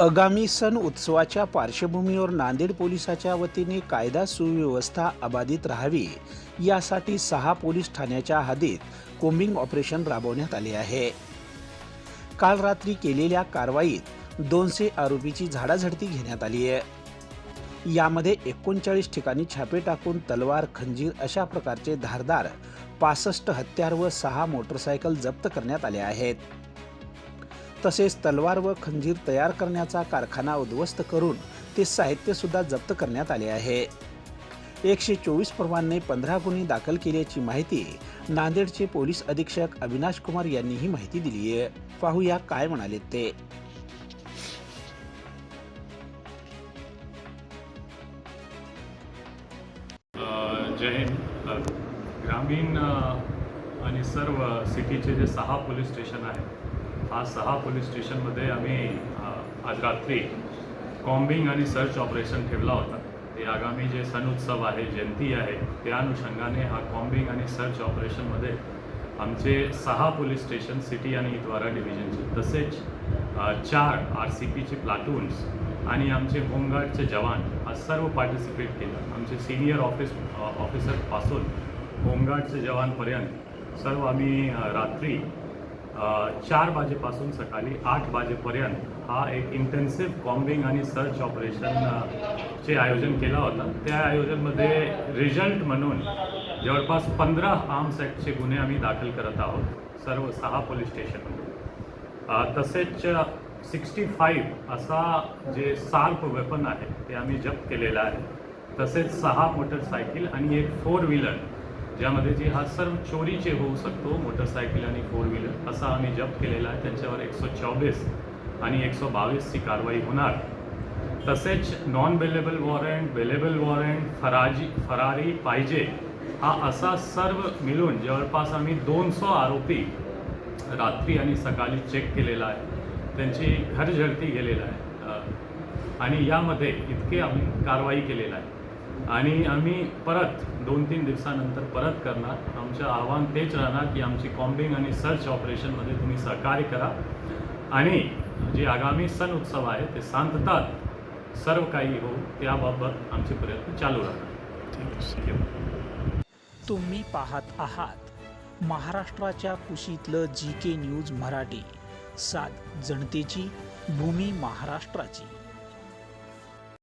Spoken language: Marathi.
आगामी सण उत्सवाच्या पार्श्वभूमीवर नांदेड पोलिसाच्या वतीने कायदा सुव्यवस्था अबाधित राहावी यासाठी सहा पोलीस ठाण्याच्या हद्दीत कोम्बिंग ऑपरेशन राबवण्यात आले आहे. काल रात्री केलेल्या कारवाईत दोनशे आरोपीची झाडाझडती घेण्यात आली आहे. यामध्ये एकोणचाळीस ठिकाणी छापे टाकून तलवार खंजीर अशा प्रकारचे धारदार पासष्ट हत्यार व सहा मोटरसायकल जप्त करण्यात आले आहेत. तसेच तलवार व खंजीर तयार करण्याचा कारखाना उद्ध्वस्त करून ते साहित्यसुद्धा जप्त करण्यात आले आहे. एकशे चोवीस परवाने पंधरा गुन्हे दाखल केल्याची माहिती नांदेडचे पोलीस अधीक्षक अविनाश कुमार यांनी ही माहिती दिली आहे. पाहूया काय म्हणाले ते. जय हिंद. ग्रामीण आणि सर्व सिटीचे जे सहा पोलीस स्टेशन आहेत हा सहा पोलीस स्टेशनमध्ये आम्ही आज रात्री कॉम्बिंग आणि सर्च ऑपरेशन ठेवला होता. ते आगामी जे सण उत्सव आहे जयंती आहे त्या अनुषंगाने हा कॉम्बिंग आणि सर्च ऑपरेशनमध्ये आमचे सहा पोलीस स्टेशन सिटी आणि इतवारा डिव्हिजनचे तसेच चार आर सी पीचे प्लाटून्स आणि आमचे होमगार्डचे जवान हा सर्व पार्टिसिपेट केलं. आमचे सिनियर ऑफिस ऑफिसरपासून होमगार्डचे जवानपर्यंत सर्व आम्ही रात्री चार वाजेपासून सकाळी आठ वाजेपर्यंत हा एक इंटेन्सिव्ह कॉम्बिंग आणि सर्च ऑपरेशन चे आयोजन केलं होतं. त्या आयोजनमध्ये रिझल्ट म्हणून जवळपास पंधरा आर्म्स ॲक्टचे गुन्हे आम्ही दाखल करत आहोत सर्व सहा पोलीस स्टेशनमध्ये तसेच सिक्स्टी फाईव्ह असा जे सार्प वेपन आहे ते आम्ही जप्त केलेलं आहे. तसेच सहा मोटरसायकल आणि एक फोर व्हीलर ज्यामध्ये जे हा सर्व चोरीचे होऊ शकतो मोटरसायकल आणि फोर व्हीलर असा आम्ही जप्त केलेला आहे. त्यांच्यावर एकशे चोवीस आणि एकशे बावीसची कारवाई होणार. तसेच non bailable warrant bailable warrant फराजी फरारी पाहिजे हा असा सर्व मिळून जवळपास आम्ही दोनशे आरोपी रात्री आणि सकाळी चेक केलेला आहे. त्यांची घरझडती गेलेला आहे. आणि यामध्ये इतके आम्ही कारवाई केलेलं आहे. आणि आम्ही परत दोन तीन दिवसानंतर परत करणार. आमचं आव्हान तेच राहणार की आमची कॉम्बिंग आणि सर्च ऑपरेशनमध्ये तुम्ही सहकार्य करा. आणि जे आगामी सण उत्सव आहे ते शांततात सर्व काही हो त्याबाबत आमचे प्रयत्न चालू राहणार. तुम्ही पाहत आहात महाराष्ट्राच्या कुशीतलं जी के न्यूज मराठी. सात जनतेची भूमी महाराष्ट्राची.